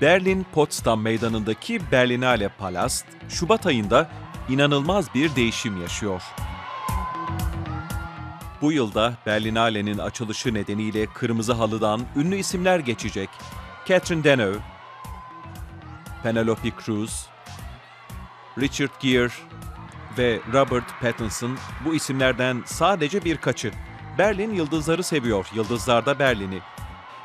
Berlin Potsdam Meydanı'ndaki Berlinale Palast, Şubat ayında inanılmaz bir değişim yaşıyor. Bu yılda Berlinale'nin açılışı nedeniyle kırmızı halıdan ünlü isimler geçecek. Catherine Deneuve, Penelope Cruz, Richard Gere ve Robert Pattinson bu isimlerden sadece birkaçı. Berlin yıldızları seviyor, yıldızlar da Berlin'i.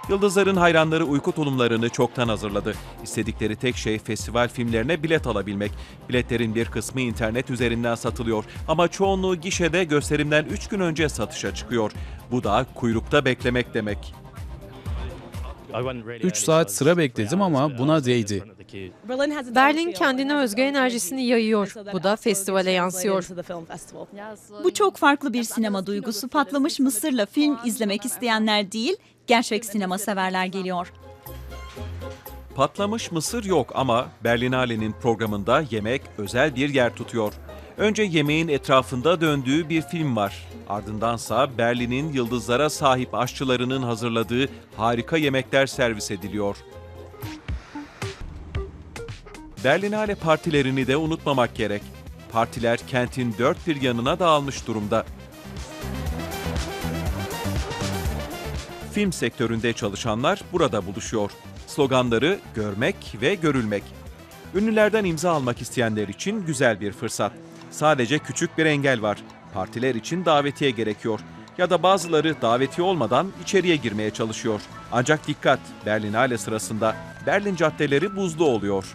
Yıldızların hayranları uyku tulumlarını çoktan hazırladı. İstedikleri tek şey festival filmlerine bilet alabilmek. Biletlerin bir kısmı internet üzerinden satılıyor ama çoğunluğu gişede gösterimden 3 gün önce satışa çıkıyor. Bu da kuyrukta beklemek demek. 3 saat sıra bekledim ama buna değdi. Berlin kendine özgü enerjisini yayıyor. Bu da festivale yansıyor. Bu çok farklı bir sinema duygusu. Patlamış Mısır'la film izlemek isteyenler değil, gerçek sinema severler geliyor. Patlamış mısır yok ama Berlinale'nin programında yemek özel bir yer tutuyor. Önce yemeğin etrafında döndüğü bir film var. Ardındansa Berlin'in yıldızlara sahip aşçılarının hazırladığı harika yemekler servis ediliyor. Berlinale partilerini de unutmamak gerek. Partiler kentin dört bir yanına dağılmış durumda. Film sektöründe çalışanlar burada buluşuyor. Sloganları görmek ve görülmek. Ünlülerden imza almak isteyenler için güzel bir fırsat. Sadece küçük bir engel var. Partiler için davetiye gerekiyor. Ya da bazıları davetiye olmadan içeriye girmeye çalışıyor. Ancak dikkat, Berlinale sırasında Berlin caddeleri buzlu oluyor.